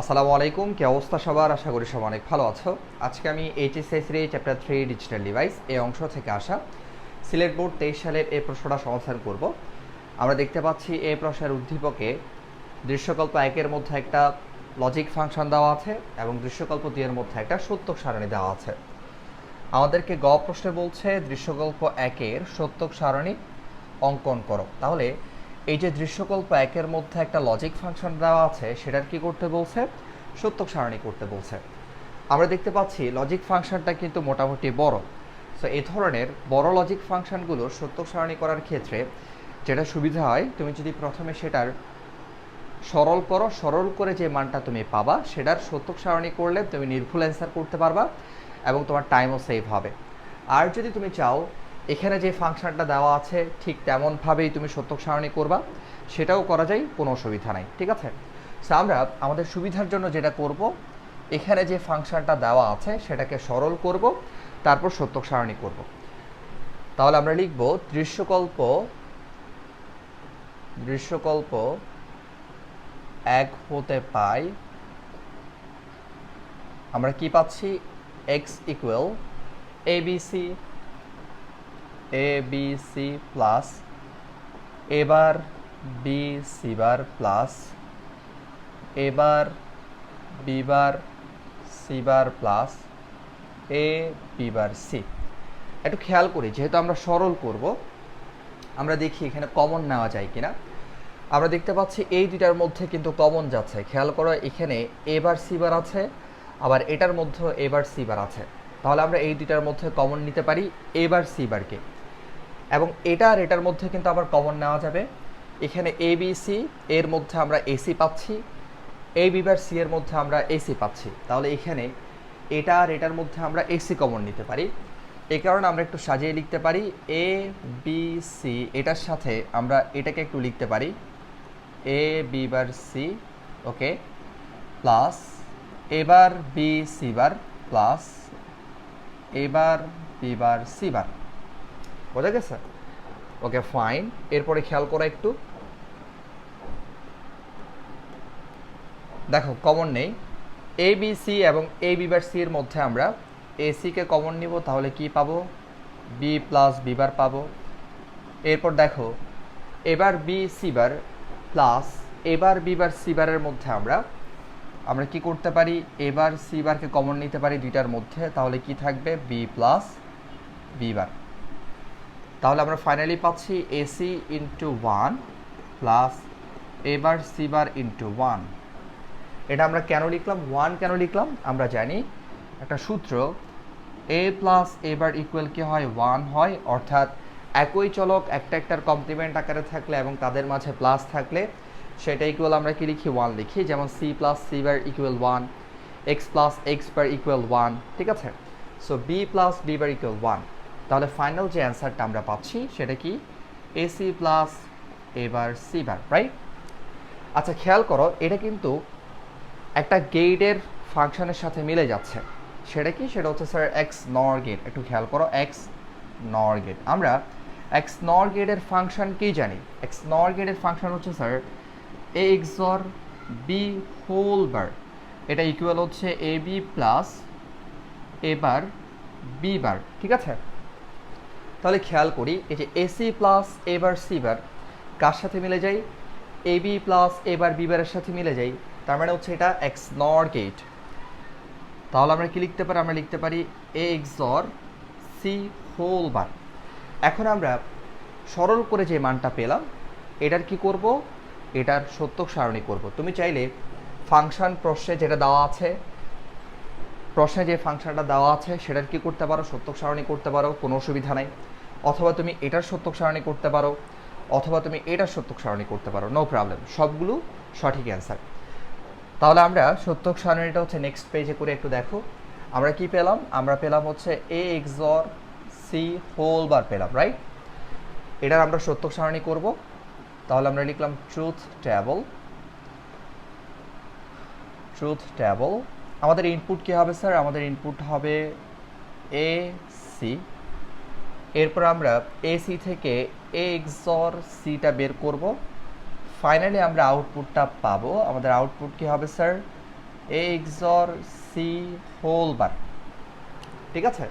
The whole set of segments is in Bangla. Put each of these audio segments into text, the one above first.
আসসালামু আলাইকুম, কি অবস্থা সবার? আশা করি সব অনেক ভালো আছো। আজকে আমি এইচএসএসরি চ্যাপ্টার থ্রি ডিজিটাল ডিভাইস এই অংশ থেকে আসা। সিলেট বোর্ড তেইশ সালের এই প্রশ্নটা সমাধান করব। আমরা দেখতে পাচ্ছি এই প্রশ্নের উদ্দীপকে দৃশ্যকল্প একের মধ্যে একটা লজিক ফাংশন দেওয়া আছে এবং দৃশ্যকল্প দুইয়ের মধ্যে একটা সত্যক সারণী দেওয়া আছে। আমাদেরকে গ প্রশ্নে বলছে, দৃশ্যকল্প একের সত্যক সারণী অঙ্কন করো। তাহলে এই যে দৃশ্যকল্প একের মধ্যে একটা লজিক ফাংশন দেওয়া আছে, সেটার কি করতে বলছে? সত্যক সারণী করতে বলছে। আমরা দেখতে পাচ্ছি লজিক ফাংশনটা কিন্তু মোটামুটি বড়। সো এ ধরনের বড় লজিক ফাংশনগুলো সত্যক সারণী করার ক্ষেত্রে যেটা সুবিধা হয়, তুমি যদি প্রথমে সেটার সরল করো, সরল করে যে মানটা তুমি পাবা, সেটার সত্যক সারণী করলে তুমি নির্ভুল অ্যান্সার করতে পারবা এবং তোমার টাইমও সেভ হবে। আর যদি তুমি চাও এখানে যে ফাংশনটা দেওয়া আছে, ঠিক তেমনভাবেই তুমি সত্যক সারণী করবা, সেটাও করা যায়, কোনো অসুবিধা নাই, ঠিক আছে? সো আমরা আমাদের সুবিধার জন্য যেটা করব, এখানে যে ফাংশনটা দেওয়া আছে, সেটাকে সরল করব, তারপর সত্যক সারণী করব। তাহলে আমরা লিখব, দৃশ্যকল্প দৃশ্যকল্প এক হতে পাই, আমরা কি পাচ্ছি? X equal A B C A B C plus A bar B C bar plus A bar B bar C bar plus A B bar C একটু খেয়াল করি, যেহেতু আমরা সরল করব, আমরা দেখি এখানে কমন নেওয়া যায় কিনা। আমরা দেখতে পাচ্ছি এই দুইটার মধ্যে কিন্তু কমন যাচ্ছে। খেয়াল করো, এখানে এবার সিবার আছে, আবার এটার মধ্যে এবার সিবার আছে। তাহলে আমরা এই দুইটার মধ্যে কমন নিতে পারি এবার সিবারকে এবং এটা আর এটার মধ্যে কিন্তু আবার কমন নেওয়া যাবে। এখানে এ বি সি এর মধ্যে আমরা এসি পাচ্ছি। এ বিবার সি এর মধ্যে আমরা এসি পাচ্ছি। তাহলে এখানে এটা আর এটার মধ্যে আমরা এসি কমন নিতে পারি। এ কারণে আমরা একটু সাজিয়ে লিখতে পারি। এ বি সি এটার সাথে আমরা এটাকে একটু লিখতে পারি। A B bar C okay plus A bar B C bar plus A bar B bar C bar. বোঝা গেছে? ওকে ফাইন এরপরে খেয়াল করা একটু। দেখো কমন নেই। এ বি সি এবং এ বি বার সি এর মধ্যে আমরা এসিকে কমন নিব, তাহলে কি পাবো? বি প্লাস বি বার পাবো। এরপর দেখো A bar B C bar plus A bar B bar C বারের মধ্যে আমরা আমরা কি করতে পারি? এবার সি বারকে কমন নিতে পারি দুইটার মধ্যে, তাহলে কি থাকবে? B plus B bar. তাহলে আমরা ফাইনালি পাচ্ছি AC into one plus A bar C bar into one এটা আমরা কেন লিখলাম? ওয়ান কেন লিখলাম? আমরা জানি একটা সূত্র এ প্লাস এবার ইকুয়াল কি হয়? ওয়ান হয়। অর্থাৎ একই চলক, একটা একটার কমপ্লিমেন্ট আকারে থাকলে এবং তাদের মাঝে প্লাস থাকলে সেটা ইকুয়াল আমরা কি লিখি? ওয়ান লিখি। যেমন C plus C bar equal one X plus X bar equal one ঠিক আছে? So B plus B bar equal one তাহলে ফাইনাল যে অ্যান্সারটা আমরা পাচ্ছি, সেটা কি? AC plus A bar C bar right আচ্ছা খেয়াল করো, এটা কিন্তু একটা গেটের ফাংশনের সাথে মিলে যাচ্ছে। সেটা কি? সেটা হচ্ছে স্যার এক্স নর গেট একটু খেয়াল করো এক্স নর গেট আমরা এক্স নর গেটের ফাংশন কি জানি? এক্স নর গেটের ফাংশন হচ্ছে sir A XOR B whole bar এটা ইকুয়াল হচ্ছে A B plus A bar B bar ঠিক আছে? তাহলে খেয়াল করি, এই যে AC plus A bar C bar কার সাথে মিলে যাই এ বি প্লাস এবার বিবারের সাথে মিলে যাই তার মানে হচ্ছে এটা এক্স নর গেট তাহলে আমরা কি লিখতে পারি? আমরা লিখতে পারি A XOR C whole bar এখন আমরা সরল করে যে মানটা পেলাম, এটার কি করব? এটার সত্যক সারণী করব। তুমি চাইলে ফাংশন প্রশ্নে যেটা দেওয়া আছে, প্রশ্নে যে ফাংশনটা দেওয়া আছে, সেটার কি করতে পারো? সত্যক সারণী করতে পারো, কোনো অসুবিধা নাই। অথবা তুমি এটার সত্যক সারণী করতে পারো, অথবা তুমি এটার সত্যক সারণী করতে পারো নো প্রবলেম সবগুলো সঠিক অ্যান্সার তাহলে আমরা সত্যক সারণীটা হচ্ছে নেক্সট পেজে করে একটু দেখো। আমরা কি পেলাম? আমরা পেলাম হচ্ছে A XOR C whole bar পেলাম রাইট এটার আমরা সত্যক সারণী করব। তাহলে আমরা লিখলাম ট্রুথ ট্যাবল ট্রুথ ট্যাবল আমাদের ইনপুট কী হবে স্যার আমাদের ইনপুট হবে এ সি এরপর আমরা এসি থেকে এ এক্সর সিটা বের করব। ফাইনালি আমরা আউটপুটটা পাবো। আমাদের আউটপুট কি হবে, sir? A XOR C whole bar ঠিক আছে?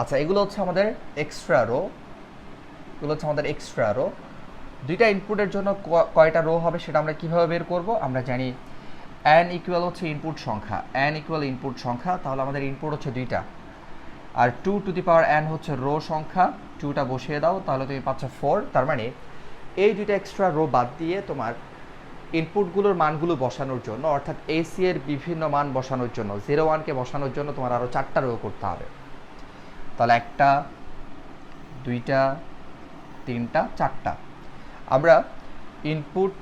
আচ্ছা এগুলো হচ্ছে আমাদের এক্সট্রা রো এগুলো হচ্ছে আমাদের এক্সট্রা রো দুইটা ইনপুটের জন্য কয়টা রো হবে সেটা আমরা কীভাবে বের করব? আমরা জানি অ্যান ইকুয়াল হচ্ছে ইনপুট সংখ্যা। অ্যান ইকুয়াল ইনপুট সংখ্যা, তাহলে আমাদের ইনপুট হচ্ছে দুইটা। আর two to the power n হচ্ছে রো সংখ্যা। টুটা বসিয়ে দাও, তাহলে তুমি পাচ্ছ ফোর তার মানে এই দুইটা এক্সট্রা রো বাদ দিয়ে তোমার ইনপুটগুলোর মানগুলো বসানোর জন্য, অর্থাৎ এসি এর বিভিন্ন মান বসানোর জন্য জিরো ওয়ানকে বসানোর জন্য তোমার আরও চারটা রো করতে হবে। তাহলে একটা, দুইটা, তিনটা, চারটা। আমরা ইনপুট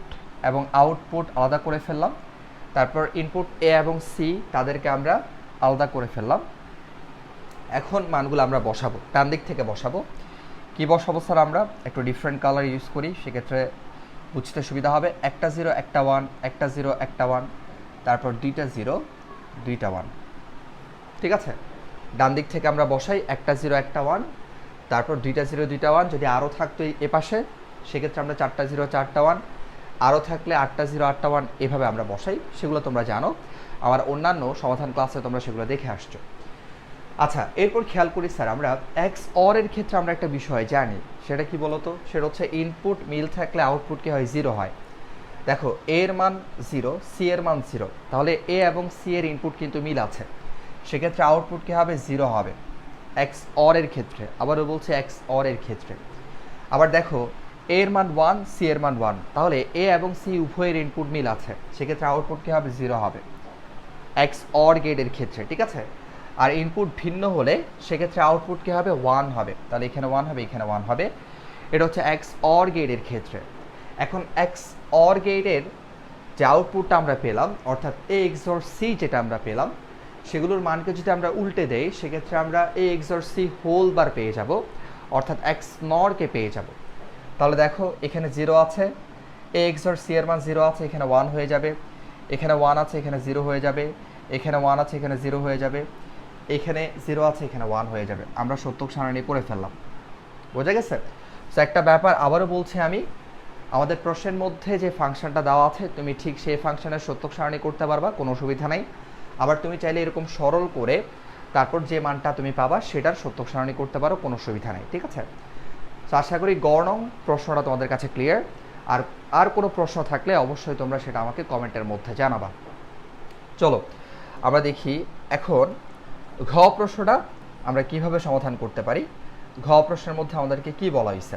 এবং আউটপুট আলাদা করে ফেললাম। তারপর ইনপুট এ এবং সি তাদেরকে আমরা আলাদা করে ফেললাম। এখন মানগুলো আমরা বসাবো, ডান দিক থেকে বসাবো। কি বসাবো স্যার আমরা? একটু ডিফারেন্ট কালার ইউজ করি, সেক্ষেত্রে বুঝতে সুবিধা হবে। একটা জিরো একটা ওয়ান একটা জিরো একটা ওয়ান তারপর দুইটা জিরো দুইটা ওয়ান ঠিক আছে? ডান দিক থেকে আমরা বসাই, একটা জিরো একটা ওয়ান তারপর দুইটা জিরো দুইটা ওয়ান যদি আরও থাকতো এ পাশে, সেক্ষেত্রে আমরা চারটা জিরো চারটা ওয়ান আরও থাকলে আটটা জিরো আটটা ওয়ান এভাবে আমরা বসাই, সেগুলো তোমরা জানো। আমার অন্যান্য সমাধান ক্লাসে তোমরা সেগুলো দেখে আসছো। আচ্ছা এরপর খেয়াল করি স্যার, আমরা এক্স অর এর ক্ষেত্রে আমরা একটা বিষয় জানি। সেটা কি বলতো? সেটা হচ্ছে ইনপুট মিল থাকলে আউটপুট কি হয়? জিরো হয়। দেখো এ এর মান জিরো সি এর মান জিরো তাহলে এ এবং সি এর ইনপুট কিন্তু মিল আছে। সেক্ষেত্রে আউটপুট কি হবে? জিরো হবে। এক্স অর এর ক্ষেত্রে। আবারও বলছে এক্স অর এর ক্ষেত্রে। আবার দেখো এ এর মান ওয়ান সি এর মান ওয়ান তাহলে এ এবং সি উভয়ের ইনপুট মিল আছে। সেক্ষেত্রে আউটপুট কি হবে? জিরো হবে। এক্স অর গেটের ক্ষেত্রে, ঠিক আছে? আর ইনপুট ভিন্ন হলে সেক্ষেত্রে আউটপুট কী হবে? ওয়ান হবে। তাহলে এখানে ওয়ান হবে, এখানে ওয়ান হবে। এটা হচ্ছে এক্স অর গেটের ক্ষেত্রে। এখন এক্স অর গেটের যে আউটপুটটা আমরা পেলাম, অর্থাৎ এ এক্সর সি যেটা আমরা পেলাম, সেগুলোর মানকে যদি আমরা উল্টে দেই, সেক্ষেত্রে আমরা A XOR C whole bar পেয়ে যাব। অর্থাৎ এক্স নরকে পেয়ে যাব। তাহলে দেখো, এখানে জিরো আছে। এ এক্সর সি এর মান জিরো আছে, এখানে ওয়ান হয়ে যাবে। এখানে ওয়ান আছে, এখানে জিরো হয়ে যাবে। এখানে ওয়ান আছে, এখানে জিরো হয়ে যাবে। এখানে জিরো আছে, এখানে ওয়ান হয়ে যাবে। আমরা সত্যক সারণী করে ফেললাম। বোঝা গেছে? তো একটা ব্যাপার আবারও বলছি আমি, আমাদের প্রশ্নের মধ্যে যে ফাংশনটা দেওয়া আছে, তুমি ঠিক সেই ফাংশনের সত্যক সারণী করতে পারবা, কোনো অসুবিধা নাই। আবার তুমি চাইলে এরকম সরল করে তারপর যে মানটা তুমি পাবা, সেটার সত্যক সারণী করতে পারো, কোনো সুবিধা নেই, ঠিক আছে? তো আশা করি গড়নং, প্রশ্নটা তোমাদের কাছে ক্লিয়ার আর আর কোনো প্রশ্ন থাকলে অবশ্যই তোমরা সেটা আমাকে কমেন্টের মধ্যে জানাবা। চলো, আমরা দেখি এখন ঘ প্রশ্নটা আমরা কীভাবে সমাধান করতে পারি? ঘ প্রশ্নের মধ্যে আমাদেরকে কি বলা হয়েছে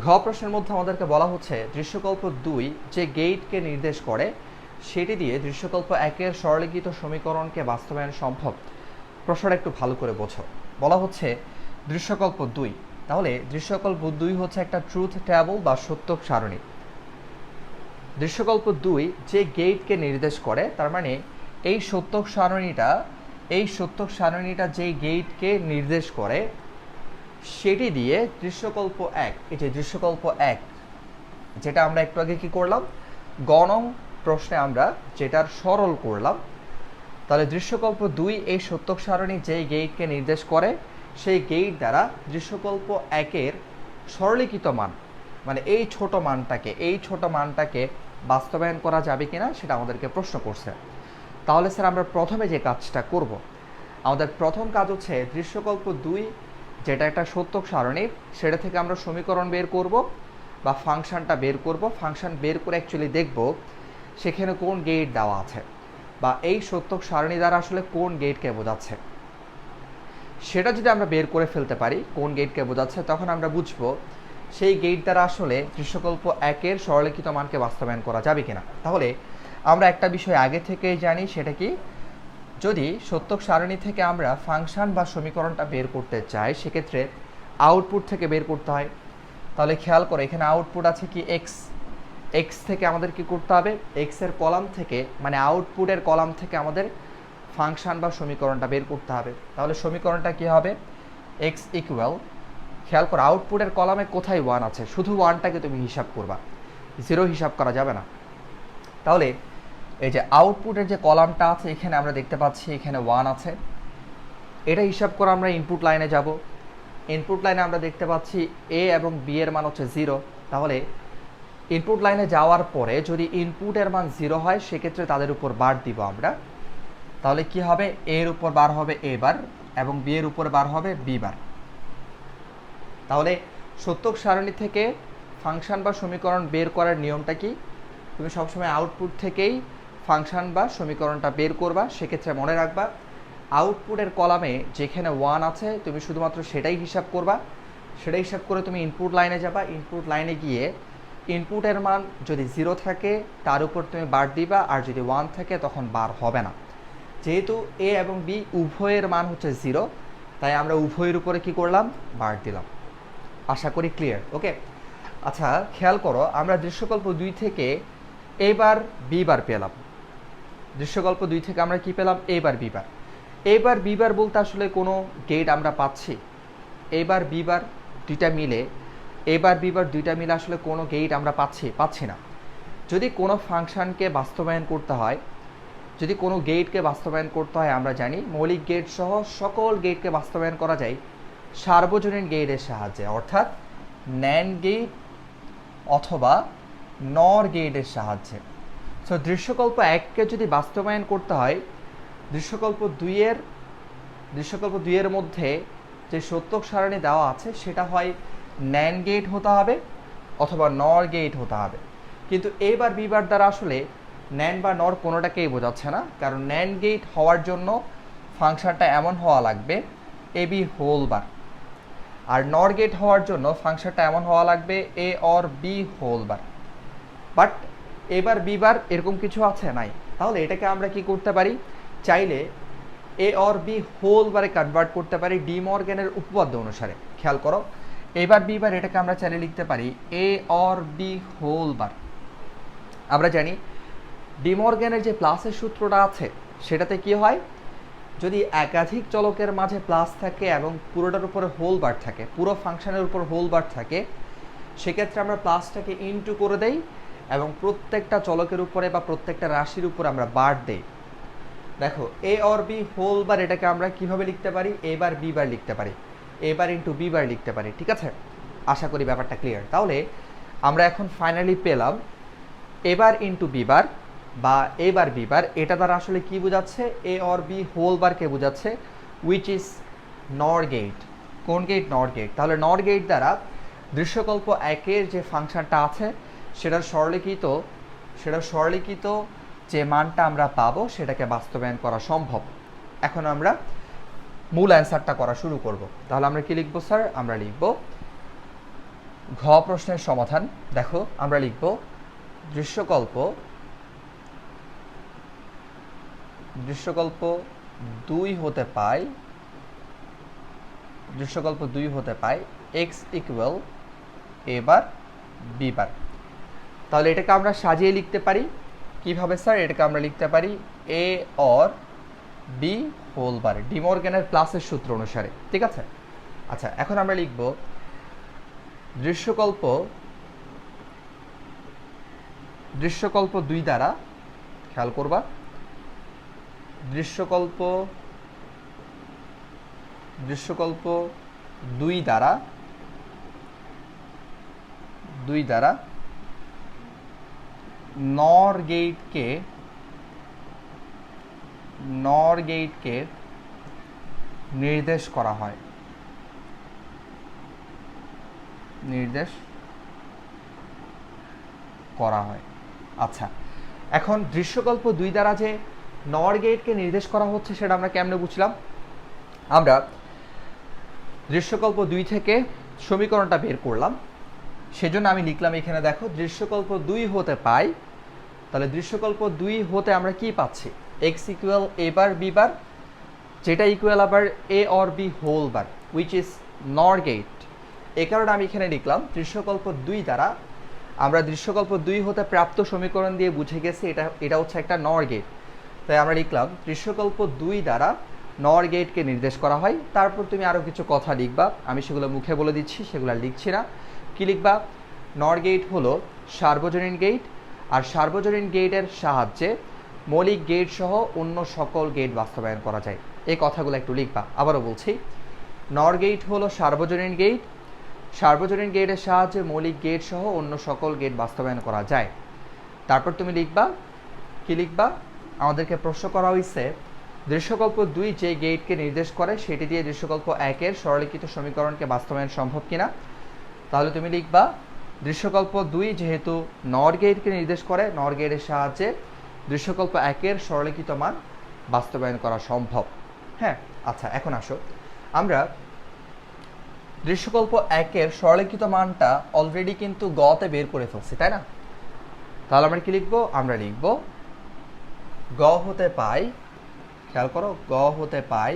ঘ প্রশ্নের মধ্যে আমাদেরকে বলা হচ্ছে, দৃশ্যকল্প দুই যে গেটকে নির্দেশ করে, সেটি দিয়ে দৃশ্যকল্প একের সরলীকৃত সমীকরণকে বাস্তবায়ন সম্ভব। প্রশ্নটা একটু ভালো করে বোঝো। বলা হচ্ছে, দৃশ্যকল্প দুই। তাহলে দৃশ্যকল্প দুই হচ্ছে একটা ট্রুথ ট্যাবল বা সত্য সারণী। দৃশ্যকল্প দুই যে গেটকে নির্দেশ করে, তার মানে এই সত্য সারণীটা এই সত্যক সারণীটা যেই গেইটকে নির্দেশ করে, সেটি দিয়ে দৃশ্যকল্প এক যে দৃশ্যকল্প এক, যেটা আমরা একটু আগে কি করলাম? গণং প্রশ্নে আমরা যেটার সরল করলাম, তাহলে দৃশ্যকল্প দুই এই সত্যক সারণী যেই গেইটকে নির্দেশ করে, সেই গেইট দ্বারা দৃশ্যকল্প একের সরলীকৃত মান মানে এই ছোট মানটাকে, এই ছোট মানটাকে বাস্তবায়ন করা যাবে কিনা, সেটা আমাদেরকে প্রশ্ন করছে। তাহলে স্যার আমরা প্রথমে যে কাজটা করব, আমাদের প্রথম কাজ হচ্ছে দৃশ্যকল্প দুই, যেটা একটা সত্যক সারণী, সেটা থেকে আমরা সমীকরণ বের করব বা ফাংশনটা বের করব। ফাংশন বের করে অ্যাকচুয়ালি দেখব সেখানে কোন গেট দেওয়া আছে বা এই সত্যক সারণী দ্বারা আসলে কোন গেটকে বোঝাচ্ছে। সেটা যদি আমরা বের করে ফেলতে পারি, কোন গেটকে বোঝাচ্ছে, তখন আমরা বুঝব সেই গেট দ্বারা আসলে দৃশ্যকল্প একের সরলীকৃত মানকে বাস্তবায়ন করা যাবে কিনা। তাহলে আমরা একটা বিষয় আগে থেকেই জানি, সেটা কি? যদি সত্যক সারণী থেকে আমরা ফাংশন বা সমীকরণটা বের করতে চাই, সেক্ষেত্রে আউটপুট থেকে বের করতে হয়। তাহলে খেয়াল করো, এখানে আউটপুট আছে কি? এক্স এক্স থেকে আমাদের কি করতে হবে? এক্সের কলাম থেকে মানে আউটপুটের কলাম থেকে আমাদের ফাংশন বা সমীকরণটা বের করতে হবে। তাহলে সমীকরণটা কি হবে? এক্স ইকুয়াল খেয়াল করো আউটপুটের কলামে কোথায় ওয়ান আছে? শুধু ওয়ানটাকে তুমি হিসাব করবা। জিরো হিসাব করা যাবে না। তাহলে এই যে আউটপুটের যে কলামটা আছে, এখানে আমরা দেখতে পাচ্ছি এখানে ওয়ান আছে। এটা হিসাব করে আমরা ইনপুট লাইনে যাব। ইনপুট লাইনে আমরা দেখতে পাচ্ছি এ এবং বি এর মান হচ্ছে জিরো তাহলে ইনপুট লাইনে যাওয়ার পরে যদি ইনপুটের মান জিরো হয়, সেক্ষেত্রে তাদের উপর বার দিব আমরা। তাহলে কি হবে? এর উপর বার হবে এ বার এবং বি এর উপর বার হবে বি বার। তাহলে সত্যক সারণী থেকে ফাংশন বা সমীকরণ বের করার নিয়মটা কি? তুমি সবসময় আউটপুট থেকেই ফাংশন বা সমীকরণটা বের করবা, সেক্ষেত্রে মনে রাখবা, আউটপুটের কলামে যেখানে ওয়ান আছে, তুমি শুধুমাত্র সেটাই হিসাব করবা। সেটাই হিসাব করে তুমি ইনপুট লাইনে যাবা। ইনপুট লাইনে গিয়ে ইনপুটের মান যদি জিরো থাকে, তার উপর তুমি বার দিবা, আর যদি ওয়ান থাকে, তখন বার হবে না। যেহেতু এ এবং বি উভয়ের মান হচ্ছে জিরো তাই আমরা উভয়ের উপরে কি করলাম? বার দিলাম। আশা করি ক্লিয়ার ওকে আচ্ছা খেয়াল করো, আমরা দৃশ্যকল্প দুই থেকে এবার বিবার পেলাম। দৃশ্যকল্প দুই থেকে আমরা কি পেলাম? এবার বিবার। এবার বিবার বলতে আসলে কোনো গেট আমরা পাচ্ছি। এবার বিবার দুইটা মিলে, এবার বিবার দুইটা মিলে আসলে কোনো গেট আমরা পাচ্ছি পাচ্ছি না। যদি কোনো ফাংশনকে বাস্তবায়ন করতে হয়, যদি কোনো গেটকে বাস্তবায়ন করতে হয়, আমরা জানি মৌলিক গেট সহ সকল গেটকে বাস্তবায়ন করা যায় সার্বজনীন গেটের সাহায্যে, অর্থাৎ ন্যান গেট অথবা নর গেটের সাহায্যে। সো দৃশ্যকল্প এককে যদি বাস্তবায়ন করতে হয়, দৃশ্যকল্প দুইয়ের দৃশ্যকল্প দুইয়ের মধ্যে যে সত্যক সারণী দেওয়া আছে, সেটা হয় ন্যান গেট হতে হবে অথবা নর গেট হতে হবে। কিন্তু এবার বিবার দ্বারা আসলে ন্যান বা নর কোনোটাকেই বোঝাচ্ছে না, কারণ ন্যান গেট হওয়ার জন্য ফাংশনটা এমন হওয়া লাগবে, এ বি হোল বার। আর নর গেট হওয়ার জন্য ফাংশনটা এমন হওয়া লাগবে, A OR B whole bar. But A bar B bar এরকম কিছু আছে নাই। তাহলে এটাকে আমরা কি করতে পারি? চাইলে এ অর বি হোল বারে কনভার্ট করতে পারি ডি মর্গ্যানের উপপাদ্য অনুসারে। খেয়াল করো, এবার বিবার এটাকে আমরা চাইলে লিখতে পারি A OR B whole bar আমরা জানি ডিমর্গ্যানের যে প্লাসের সূত্রটা আছে, সেটাতে কি হয়? যদি একাধিক চলকের মাঝে প্লাস থাকে এবং পুরোটার উপরে হোল বার থাকে, পুরো ফাংশনের উপর হোল বার থাকে, সেক্ষেত্রে আমরা প্লাসটাকে ইনটু করে দেই। এবং প্রত্যেকটা চলকের উপরে বা প্রত্যেকটা রাশির উপর আমরা বার দেই। দেখো A OR B whole bar এটাকে আমরা কীভাবে লিখতে পারি? এ বার বি বার লিখতে পারি। এ বার ইন্টু বি বার লিখতে পারি, ঠিক আছে? আশা করি ব্যাপারটা ক্লিয়ার তাহলে আমরা এখন ফাইনালি পেলাম এবার ইন্টু বি বার বা এবার বি বার এটা দ্বারা আসলে কি বোঝাচ্ছে? এ অর বি হোল বারকে বোঝাচ্ছে উইচ ইজ নর গেট কোন গেট নর গেট তাহলে নর গেট দ্বারা দৃশ্যকল্প একের যে ফাংশনটা আছে সেটার সরলীকৃত সেটার সরলীকৃত যে মানটা আমরা পাবো সেটাকে বাস্তবায়ন করা সম্ভব। এখন আমরা মূল অ্যান্সারটা করা শুরু করব। তাহলে আমরা কি লিখব স্যার? আমরা লিখব, ঘ প্রশ্নের সমাধান। দেখো, আমরা লিখব, দৃশ্যকল্প দৃশ্যকল্প দুই হতে পায় দৃশ্যকল্প দুই হতে পায় এক্স ইকুয়াল এবার বিবার তাহলে এটাকে আমরা সাজিয়ে লিখতে পারি। কীভাবে, স্যার? এটাকে আমরা লিখতে পারি A OR B whole bar ডিমর্গ্যানের প্লাসের সূত্র অনুসারে। ঠিক আছে? আচ্ছা এখন আমরা লিখব দৃশ্যকল্প দৃশ্যকল্প দুই দ্বারা, খেয়াল করবা, দৃশ্যকল্প দৃশ্যকল্প দুই দ্বারা দুই দ্বারা নর গেটকে নর গেটকে নির্দেশ করা হয়। নির্দেশ করা হয়। আচ্ছা এখন দৃশ্যকল্প দুই দ্বারা যে নর গেটকে নির্দেশ করা হচ্ছে সেটা আমরা কেমনে বুঝলাম? আমরা দৃশ্যকল্প দুই থেকে সমীকরণটা বের করলাম। সেজন্য আমি লিখলাম এখানে দেখো, দৃশ্যকল্প দুই হতে পাই। তাহলে দৃশ্যকল্প দুই হতে আমরা কি পাচ্ছি? X equal A bar B bar যেটা ইকুয়াল আবার A OR B whole bar which is NOR gate এ কারণে আমি এখানে লিখলাম, দৃশ্যকল্প দুই দ্বারা আমরা দৃশ্যকল্প দুই হতে প্রাপ্ত সমীকরণ দিয়ে বুঝে গেছি, এটা এটা হচ্ছে একটা নর গেট তাই আমরা লিখলাম, দৃশ্যকল্প দুই দ্বারা নর গেটকে নির্দেশ করা হয়। তারপর তুমি আরও কিছু কথা লিখবা, আমি সেগুলো মুখে বলে দিচ্ছি, সেগুলো লিখছি না। কি লিখবা? নর গেট হলো সার্বজনীন গেট আর সার্বজনীন গেটের সাহায্যে মৌলিক গেট সহ অন্য সকল গেট বাস্তবায়ন করা যায়। এই কথাগুলো একটু লিখবা। আবারও বলছি, নর গেট হলো সার্বজনীন গেট সার্বজনীন গেটের সাহায্যে মৌলিক গেট সহ অন্য সকল গেট বাস্তবায়ন করা যায়। তারপর তুমি লিখবা, কি লিখবা? আমাদেরকে প্রশ্ন করা হয়েছে দৃশ্যকল্প দুই যে গেটকে নির্দেশ করে, সেটি দিয়ে দৃশ্যকল্প একের সরলীকৃত সমীকরণকে বাস্তবায়ন সম্ভব কিনা? তাহলে তুমি লিখবা, দৃশ্যকল্প দুই যেহেতু নর গেটকে নির্দেশ করে, নর গেটের সাহায্যে দৃশ্যকল্প একের সরলীকৃত মান বাস্তবায়ন করা সম্ভব। হ্যাঁ আচ্ছা এখন আসো। আমরা দৃশ্যকল্প একের সরলীকৃত মানটা অলরেডি কিন্তু গতে বের করে ফেলছি, তাই না? তাহলে আমরা কি লিখব? আমরা লিখব, গ হতে পাই, খেয়াল করো, গ হতে পাই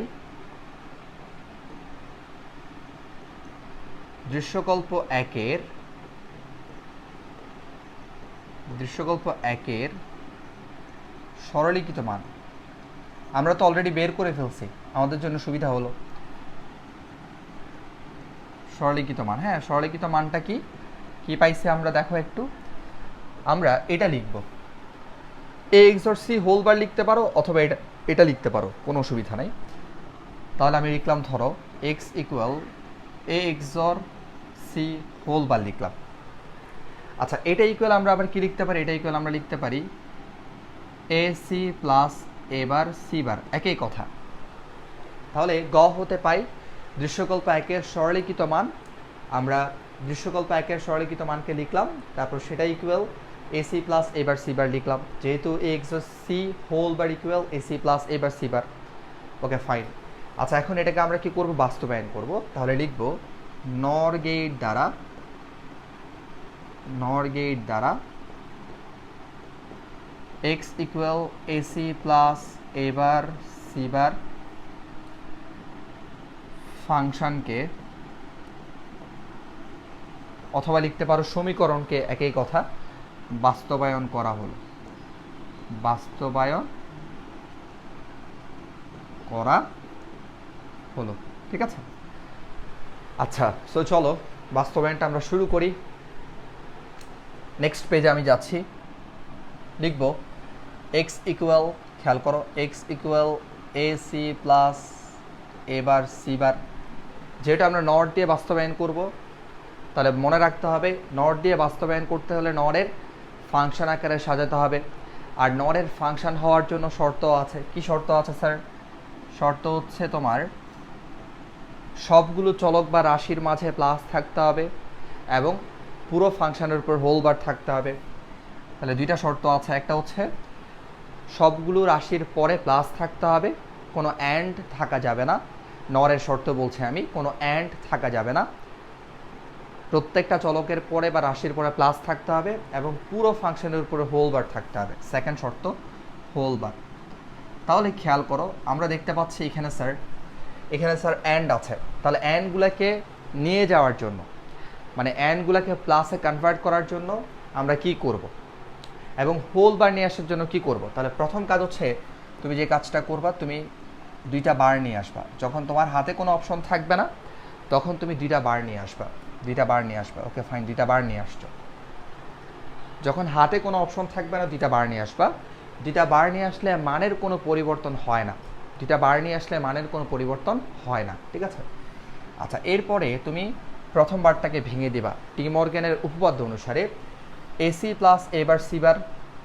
দৃশ্যকল্প একের দৃশ্যকল্প একের সরলীকৃত মান। আমরা তো অলরেডি বের করে ফেলছি, আমাদের জন্য সুবিধা হলো। সরলীকৃত মান হ্যাঁ সরলীকৃত মানটা কি? কি পাইছি আমরা? দেখো একটু। আমরা এটা লিখব। A XOR C whole bar লিখতে পারো অথবা এটা এটা লিখতে পারো, কোনো অসুবিধা নেই। তাহলে আমি লিখলাম ধরো X equal A XOR C whole bar লিখলাম। আচ্ছা এটা ইকুয়াল আমরা আবার কি লিখতে পারি? এটা ইকুয়াল আমরা লিখতে পারি A C plus A bar C bar একই কথা। তাহলে গ হতে পাই দৃশ্যকল্প একের সরলীকৃত মান। আমরা দৃশ্যকল্প একের সরলীকৃত মানকে লিখলাম, তারপর সেটা equal AC plus A bar C bar লিখলাম। যেহেতু X C whole bar equal AC plus A bar C bar okay fine আচ্ছা এখন এটাকে আমরা কি করব? বাস্তবায়ন করব। তাহলে লিখব নর গেট দ্বারা নর গেট দ্বারা এক্স ইকুয়াল এসি প্লাস এবার সি বার ফাংশনকে অথবা লিখতে পারো সমীকরণকে একই কথা বাস্তবায়ন করা হলো। বাস্তবায়ন করা হলো। ঠিক আছে? আচ্ছা সো চলো, বাস্তবায়নটা আমরা শুরু করি। নেক্সট পেজে আমি যাচ্ছি। লিখব এক্স ইকুয়াল খেয়াল করো X equal A C plus এবার সি বার যেহেতু আমরা নট দিয়ে বাস্তবায়ন করব, তাহলে মনে রাখতে হবে, নট দিয়ে বাস্তবায়ন করতে হলে নরের ফাংশন আকারে সাজাতে হবে। আর নরের ফাংশন হওয়ার জন্য শর্ত আছে। কি শর্ত আছে, স্যার? শর্ত হচ্ছে তোমার সবগুলো চলক বা রাশির মাঝে প্লাস থাকতে হবে এবং পুরো ফাংশনের উপর হোল বার থাকতে হবে। তাহলে দুইটা শর্ত আছে। একটা হচ্ছে সবগুলো রাশির পরে প্লাস থাকতে হবে। কোনো অ্যান্ড থাকা যাবে না। নরের শর্ত বলছে আমি, কোনো অ্যান্ড থাকা যাবে না। প্রত্যেকটা চলকের পরে বা রাশির পরে প্লাস থাকতে হবে এবং পুরো ফাংশনের উপরে হোল বার থাকতে হবে। সেকেন্ড শর্ত হোল বার তাহলে খেয়াল করো, আমরা দেখতে পাচ্ছি এখানে স্যার এখানে স্যার অ্যান্ড আছে। তাহলে অ্যান্ডগুলোকে নিয়ে যাওয়ার জন্য মানে অ্যান্ডগুলোকে প্লাসে কনভার্ট করার জন্য আমরা কি করব? এবং হোল বার নিয়ে আসার জন্য কি করব? তাহলে প্রথম কাজ হচ্ছে তুমি যে কাজটা করবা, তুমি দুইটা বার নিয়ে আসবা। যখন তোমার হাতে কোনো অপশন থাকবে না, তখন তুমি দুইটা বার নিয়ে আসবা। দুইটা বার নিয়ে আসবা। ওকে ফাইন দুইটা বার নিয়ে আসছো। যখন হাতে কোনো অপশন থাকবে না, দুইটা বার নিয়ে আসবা। দুইটা বার নিয়ে আসলে মানের কোনো পরিবর্তন হয় না। দুইটা বার নিয়ে আসলে মানের কোনো পরিবর্তন হয় না, ঠিক আছে? আচ্ছা এরপরে তুমি প্রথম বারটাকে ভেঙে দিবা। টি মর্গ্যানের উপপাদ্য অনুসারে এসি প্লাস এবার সিবার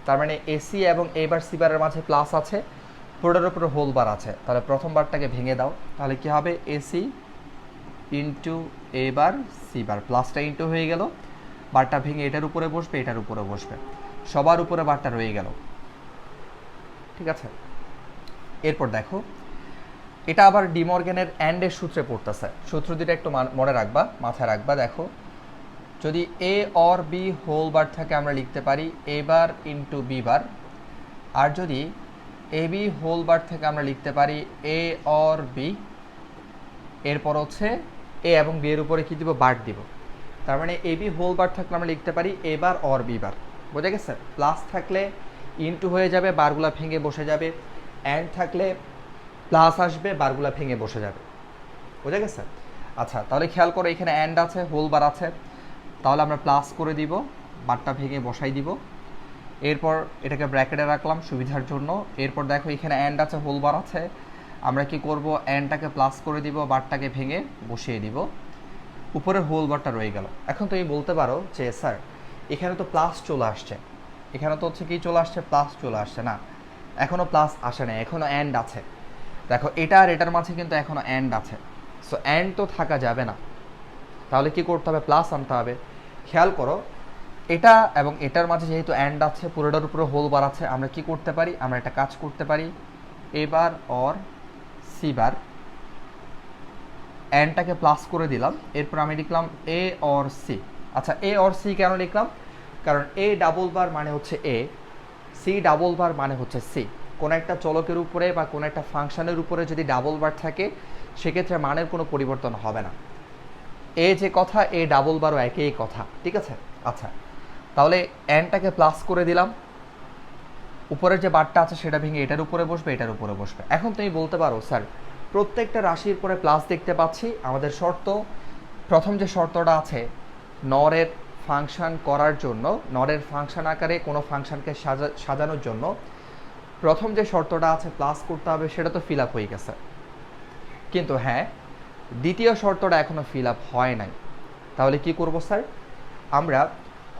তার মানে এসি এবং এবার সিবারের মাঝে প্লাস আছে, পুরোটার উপরে হোল বার আছে। তাহলে প্রথম বারটাকে ভেঙে দাও, তাহলে কি হবে? এসি ইন্টু এবার সিবার প্লাসটা ইন্টু হয়ে গেল। বারটা ভেঙে এটার উপরে বসবে, এটার উপরে বসবে। সবার উপরে বারটা রয়ে গেল। ঠিক আছে? এরপর দেখো, এটা আবার ডিমর্গেনের অ্যান্ডের সূত্রে পড়তেছে। সূত্র দুটা একটু মান- রাখবা, মাথায় রাখবা, দেখো। যদি A or B whole bar থাকে আমরা লিখতে পারি এ বার ইন্টু বি বার। আর যদি এ বি হোল বার থেকে আমরা লিখতে পারি এ অর বি, এরপর হচ্ছে এ এবং বি এর উপরে কি দিব? বার দিব। তার মানে এ বি হোল বার থাকলে আমরা লিখতে পারি এ বার অর বি বার। বোঝা গেছে? প্লাস থাকলে ইনটু হয়ে যাবে, বারগুলা ভেঙে বসে যাবে। অ্যান্ড থাকলে প্লাস আসবে বারগুলা ভেঙে বসে যাবে। বোঝা গেছে? আচ্ছা তাহলে খেয়াল করো এখানে অ্যান্ড আছে হোল বার আছে। তাহলে আমরা প্লাস করে দিব বারটা ভেঙে বসাই দিব। এরপর এটাকে ব্র্যাকেটে রাখলাম সুবিধার জন্য। এরপর দেখো এখানে অ্যান্ড আছে হোল বার আছে। আমরা কি করব? অ্যান্ডটাকে প্লাস করে দিব বারটাকে ভেঙে বসিয়ে দিব। উপরের হোল বারটা রয়ে গেল। এখন তুমি বলতে পারো যে, স্যার, এখানে তো প্লাস চলে আসছে। এখানে তো হচ্ছে কি, চলে আসছে প্লাস চলে আসছে না। এখনও প্লাস আসে না এখনও অ্যান্ড আছে। দেখো, এটা আর এটার মাঝে কিন্তু এখনও অ্যান্ড আছে। সো অ্যান্ড তো থাকা যাবে না। তাহলে কি করতে হবে? প্লাস আনতে হবে। খেয়াল করো, এটা এবং এটার মাঝে যেহেতু অ্যান্ড আছে, পুরোটার উপরে হোল বার আছে, আমরা কি করতে পারি? আমরা একটা কাজ করতে পারি। এবার অর সি বার অ্যান্ডটাকে প্লাস করে দিলাম। এরপর আমি লিখলাম এ অর সি আচ্ছা এ অর সি কেন লিখলাম? কারণ এ ডাবল বার মানে হচ্ছে এ সি ডাবল বার মানে হচ্ছে সি কোনো একটা চলকের উপরে বা কোনো একটা ফাংশনের উপরে যদি ডাবল বার থাকে, সেক্ষেত্রে মানের কোনো পরিবর্তন হবে না। এ যে কথা এ ডাবল বারও একই কথা, ঠিক আছে? আচ্ছা তাহলে এনটাকে প্লাস করে দিলাম। উপরের যে বারটা আছে, সেটা ভেঙে এটার উপরে বসবে, এটার উপরে বসবে। এখন তুমি বলতে পারো, স্যার, প্রত্যেকটা রাশির পরে প্লাস দেখতে পাচ্ছি। আমাদের শর্ত, প্রথম যে শর্তটা আছে, নরের ফাংশন করার জন্য, নরের ফাংশন আকারে কোনো ফাংশনকে সাজা, সাজানোর জন্য প্রথম যে শর্তটা আছে প্লাস করতে হবে, সেটা তো ফিল আপ হয়ে গেছে। কিন্তু হ্যাঁ দ্বিতীয় শর্তটা এখনও ফিল আপ হয় নাই। তাহলে কি করব স্যার? আমরা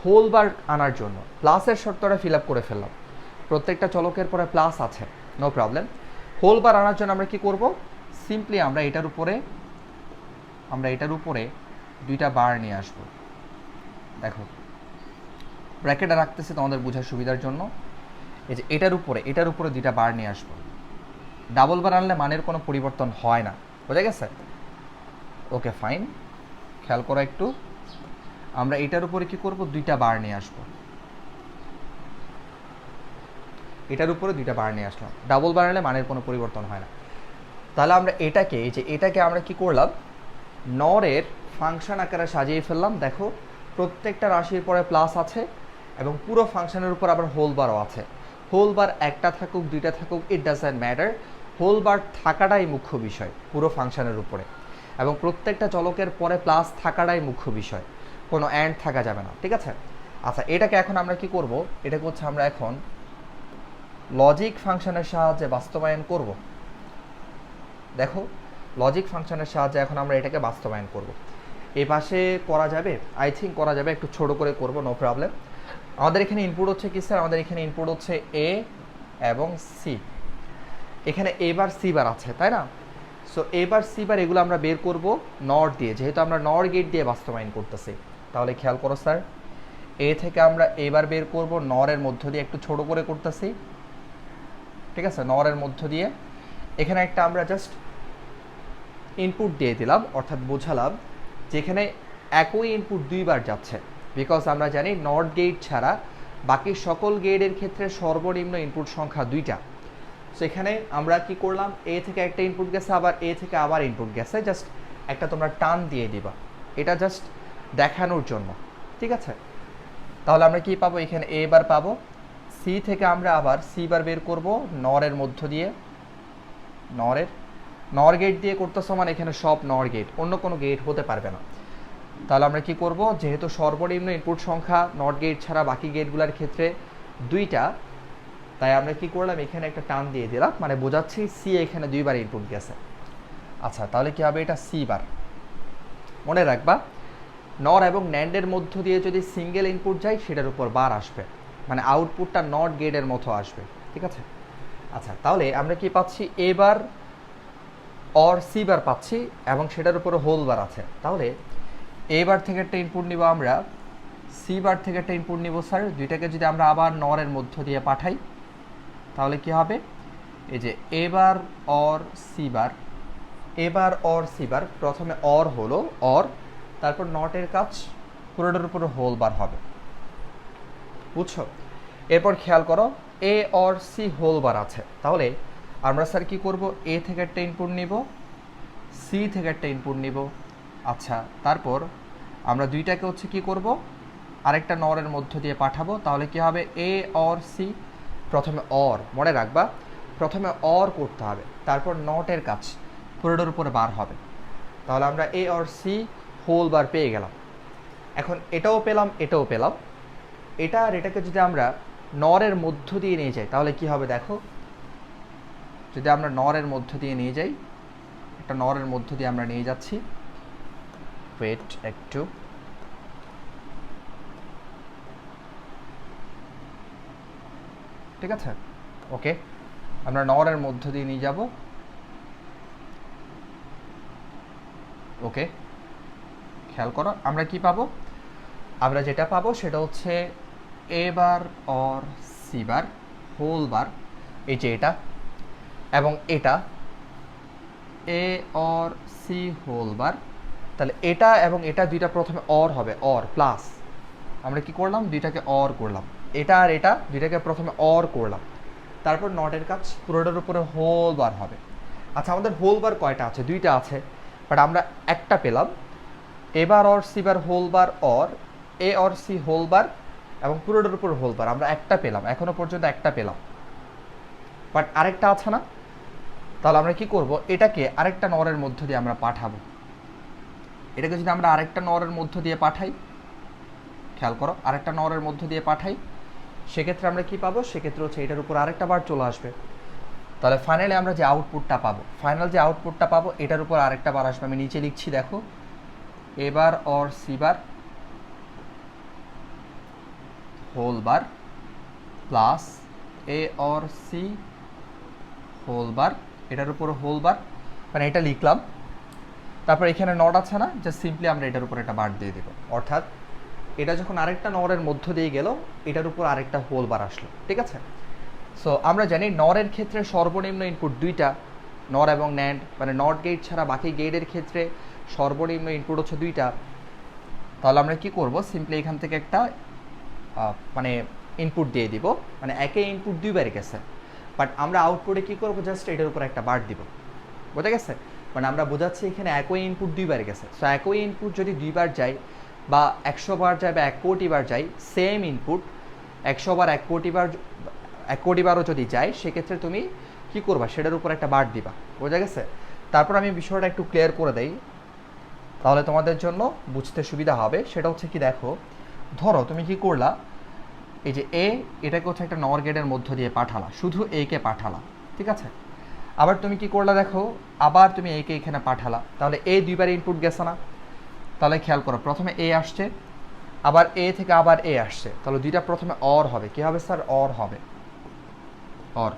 হোল বার আনার জন্য প্লাসের শর্তটা ফিল আপ করে ফেললাম। প্রত্যেকটা চলকের পরে প্লাস আছে নো প্রবলেম হোল বার আনার জন্য আমরা কি করব? সিম্পলি আমরা এটার উপরে, আমরা এটার উপরে দুইটা বার নিয়ে আসব। দেখো। ব্র্যাকেটে রাখতেছি তোমাদের বোঝার সুবিধার জন্য। এই যে এটার উপরে এটার উপরে দুইটা বার নিয়ে আসব। ডাবল বার আনলে মানের কোনো পরিবর্তন হয় না। বোঝা গেছে? ওকে ফাইন খেয়াল করো একটু। আমরা এটার উপরে কি করব? দুইটা বার নিয়ে আসব। এটার উপরে দুইটা বার নিয়ে আসলাম। ডাবল বার আনলে মানের কোনো পরিবর্তন হয় না। তাহলে আমরা এটাকে, এই যে এটাকে আমরা কি করলাম? নরের ফাংশন আকারে সাজিয়ে ফেললাম। দেখো প্রত্যেকটা রাশির পরে প্লাস আছে এবং পুরো ফাংশনের উপর আবার হোল বারও আছে। হোল বার একটা থাকুক, দুইটা থাকুক it doesn't matter whole bar থাকাটাই মুখ্য বিষয় পুরো ফাংশনের উপরে। এবং প্রত্যেকটা চলকের পরে প্লাস থাকাটাই মুখ্য বিষয়। কোনো অ্যান্ড থাকা যাবে না, ঠিক আছে? আচ্ছা এটাকে এখন আমরা কি করব? এটাকে হচ্ছে আমরা এখন লজিক ফাংশনের সাহায্যে বাস্তবায়ন করব। দেখো লজিক ফাংশনের সাহায্যে এখন আমরা এটাকে বাস্তবায়ন করব। এই পাশে করা যাবে? আই থিঙ্ক করা যাবে। একটু ছোট করে করব নো প্রবলেম আমাদের এখানে ইনপুট হচ্ছে কি স্যার আমাদের এখানে ইনপুট হচ্ছে এ এবং সি এখানে এবার সি বার আছে, তাই না? সো এবার সি বার এগুলো আমরা বের করব নর দিয়ে। যেহেতু আমরা নর গেট দিয়ে বাস্তবায়ন করতেছি। তাহলে খেয়াল করো স্যার এ থেকে আমরা এবার বের করব নরের মধ্য দিয়ে। একটু ছোট করে করতেছি। ঠিক আছে? নরের মধ্য দিয়ে। এখানে একটা আমরা জাস্ট ইনপুট দিয়ে দিলাম, অর্থাৎ বোঝালাম যেখানে একই ইনপুট দুইবার যাচ্ছে। বিকজ আমরা জানি নট গেট ছাড়া বাকি সকল গেটের ক্ষেত্রে সর্বনিম্ন ইনপুট সংখ্যা দুইটা। সেখানে আমরা কি করলাম? এ থেকে একটা ইনপুট গেছে, আবার এ থেকে আবার ইনপুট গেছে। জাস্ট একটা তোমরা টান দিয়ে দিবা। এটা জাস্ট দেখানোর জন্য। ঠিক আছে? তাহলে আমরা কি পাবো? এখানে এ বার পাবো। সি থেকে আমরা আবার সি বার বের করব। নরের মধ্য দিয়ে। নরের নর গেট দিয়ে করতে সমান এখানে সব নর গেট অন্য কোনো গেট হতে পারবে না। তাহলে আমরা কি করব? যেহেতু সর্বনিম্ন ইনপুট সংখ্যা নট গেট ছাড়া বাকি গেটগুলোর ক্ষেত্রে দুইটা, তাই আমরা কি করলাম? এখানে একটা টান দিয়ে দিলাম মানে বোঝাচ্ছি সি এখানে দুইবার ইনপুট গেছে। আচ্ছা তাহলে কি হবে? এটা সি বার। মনে রাখবা, নর এবং ন্যান্ডের মধ্য দিয়ে যদি সিঙ্গেল ইনপুট যায়, সেটার উপর বার আসবে। মানে আউটপুটটা নট গেটের মতো আসবে। ঠিক আছে? আচ্ছা তাহলে আমরা কি পাচ্ছি? এবার অর সি বার পাচ্ছি এবং সেটার উপরে হোল বার আছে। তাহলে এবার থেকে একটা ইনপুট নিব আমরা সি বার থেকে একটা ইনপুট নিব স্যার দুইটাকে যদি আমরা আবার নরের মধ্য দিয়ে পাঠাই, তাহলে কি হবে? এই যে এবার অর সি বার এবার অর সি বার প্রথমে অর হলো অর তারপর নটের কাজ পুরোটার উপরে হোল বার হবে। বুঝছ? এরপর খেয়াল করো A or C whole bar আছে। তাহলে আমরা স্যার কি করব? এ থেকে একটা ইনপুট নিব সি থেকে একটা ইনপুট নিব। আচ্ছা তারপর আমরা দুইটাকে হচ্ছে কি করব? আরেকটা নরের মধ্য দিয়ে পাঠাবো, তাহলে কি হবে? এ অর সি প্রথমে অর মনে রাখবা? প্রথমে অর করতে হবে, তারপর নটের কাজ পুরোটার উপরে বার হবে। তাহলে আমরা A or C whole bar পেয়ে গেলাম। এখন এটাও পেলাম এটাও পেলাম। এটা আর এটাকে যদি আমরা নরের মধ্য দিয়ে নিয়ে যাই, তাহলে কি হবে দেখো? যদি আমরা নরের মধ্য দিয়ে নিয়ে যাই, একটা নরের মধ্য দিয়ে আমরা নিয়ে যাচ্ছি। ওয়েট একটু। ঠিক আছে? ওকে আমরা নরের মধ্য দিয়ে নিয়ে যাব। ওকে খেয়াল করো, আমরা কি পাবো? আমরা যেটা পাবো সেটা হচ্ছে A bar or C bar whole bar এই যে এটা। এবং এটা A or C whole bar তাহলে এটা এবং এটা দুইটা প্রথমে অর হবে অর প্লাস আমরা কি করলাম? দুইটাকে অর করলাম। এটা আর এটা দুইটাকে প্রথমে অর করলাম। তারপর নটের কাজ পুরোটার উপরে হোল বার হবে। আচ্ছা আমাদের হোল বার কয়টা আছে? দুইটা আছে। বাট আমরা একটা পেলাম। এবার or C bar whole bar or A or C whole bar এবং পুরোটার উপর হোল বার আমরা একটা পেলাম। এখনও পর্যন্ত একটা পেলাম। বাট আরেকটা আছে না? তাহলে আমরা কি করব? এটাকে আরেকটা নরের মধ্য দিয়ে আমরা পাঠাবো। এটাকে যদি আমরা আরেকটা নরের মধ্য দিয়ে পাঠাই, খেয়াল করো, আরেকটা নরের মধ্য দিয়ে পাঠাই, সেক্ষেত্রে আমরা কি পাবো? সেক্ষেত্রে হচ্ছে এটার উপর আরেকটা বার চলে আসবে। তাহলে ফাইনালি আমরা যে আউটপুটটা পাবো ফাইনাল যে আউটপুটটা পাবো, এটার উপর আরেকটা বার আসবে। আমি নিচে লিখছি, দেখো এবার or C bar whole bar plus A or C whole bar এটার উপর হোল বার মানে এটা লিখলাম। তারপর এখানে নট আছে না জাস্ট সিম্পলি আমরা এটার উপর একটা বার দিয়ে দেবো। অর্থাৎ এটা যখন আরেকটা নরের মধ্য দিয়ে গেল, এটার উপর আরেকটা হোল বার আসলো, ঠিক আছে? সো আমরা জানি নরের ক্ষেত্রে সর্বনিম্ন ইনপুট দুইটা নর এবং ন্যান্ড মানে নট গেট ছাড়া বাকি গেটের ক্ষেত্রে সর্বনিম্ন ইনপুট হচ্ছে দুইটা। তাহলে আমরা কি করব? সিম্পলি এখান থেকে একটা মানে ইনপুট দিয়ে দিব। মানে একে ইনপুট দুইবার গেছে। বাট আমরা আউটপুটে কি করব? জাস্ট এটার উপর একটা বার দিব। বোঝা গেছে? মানে আমরা বোঝাচ্ছি এখানে একই ইনপুট দুইবার গেছে। সো একই ইনপুট যদি দুইবার যায় বা একশো বার যায় বা এক কোটি বার যায় সেম ইনপুট একশো বার এক কোটি বার, এক কোটি বারও যদি যায়, সেক্ষেত্রে তুমি কি করবা? সেটার উপর একটা বার দিবা। বোঝা গেছে? তারপর আমি বিষয়টা একটু ক্লিয়ার করে দেই। তাহলে তোমাদের জন্য বুঝতে সুবিধা হবে। সেটা হচ্ছে কি, দেখো, ধরো তুমি কি করলা? এই যে এ এটাকে হচ্ছে একটা নর গেটের মধ্য দিয়ে পাঠালা, শুধু এ কে পাঠালা, ঠিক আছে? আবার তুমি কি করলা দেখো, আবার তুমি এ কে এখানে পাঠালা, তাহলে এ দুইবার ইনপুট গেছে না? তাহলে খেয়াল করো, প্রথমে এ আসছে, আবার এ থেকে আবার এ আসছে, তাহলে দুইটা প্রথমে অর হবে, কি হবে স্যার? অর হবে। অর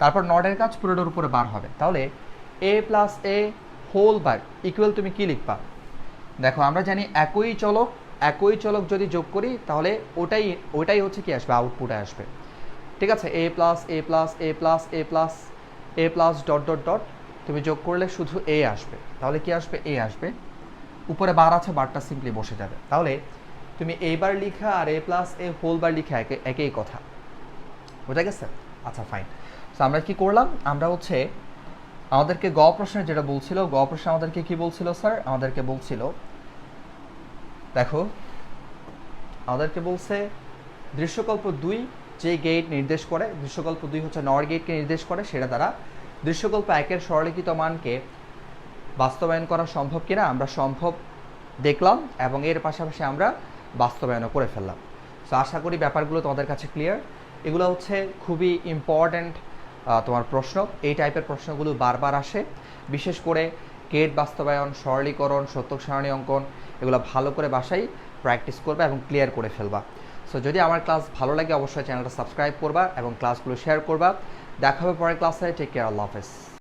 তারপর নটের কাজ পুরোটার উপরে বার হবে। তাহলে A plus A whole bar equal তুমি কি লিখবা? দেখো, আমরা জানি একই চলক একই চলক যদি যোগ করি, তাহলে ওটাই ওটাই হচ্ছে কি আসবে? আউটপুটে আসবে। ঠিক আছে? A plus A plus A plus A plus A plus dot dot dot তুমি যোগ করলে শুধু এ আসবে। তাহলে কি আসবে? এ আসবে। উপরে বার আছে, বারটা সিম্পলি বসে যাবে। তাহলে তুমি এ বার লিখা আর এ প্লাস এ হোল বার লিখা একে, একই কথা। বোঝা গেছে? আচ্ছা ফাইন তো আমরা কি করলাম? আমরা হচ্ছে আমাদেরকে গ প্রশ্নে যেটা বলছিল, গ প্রশ্নে আমাদেরকে কি বলছিল স্যার আমাদেরকে বলছিল দেখো, আমাদেরকে বলছে দৃশ্যকল্প দুই যে গেট নির্দেশ করে, দৃশ্যকল্প দুই হচ্ছে নর গেটকে নির্দেশ করে, সেটা দ্বারা দৃশ্যকল্প একের সরলিখিত মানকে বাস্তবায়ন করা সম্ভব কিনা আমরা সম্ভব দেখলাম এবং এর পাশাপাশি আমরা বাস্তবায়নও করে ফেললাম। সো আশা করি ব্যাপারগুলো তোমাদের কাছে ক্লিয়ার এগুলো হচ্ছে খুবই ইম্পর্ট্যান্ট তোমার প্রশ্ন। এই টাইপের প্রশ্নগুলো বারবার আসে। বিশেষ করে গেট বাস্তবায়ন, সরলীকরণ, সত্যক সারণী অঙ্কন, এগুলো ভালো করে বাসায় প্র্যাকটিস করবা এবং ক্লিয়ার করে ফেলবা। সো যদি আমার ক্লাস ভালো লাগে, অবশ্যই চ্যানেলটা সাবস্ক্রাইব করবা এবং ক্লাসগুলো শেয়ার করবা। দেখা হবে পরের ক্লাসে টেক কেয়ার আল্লাহ হাফেজ।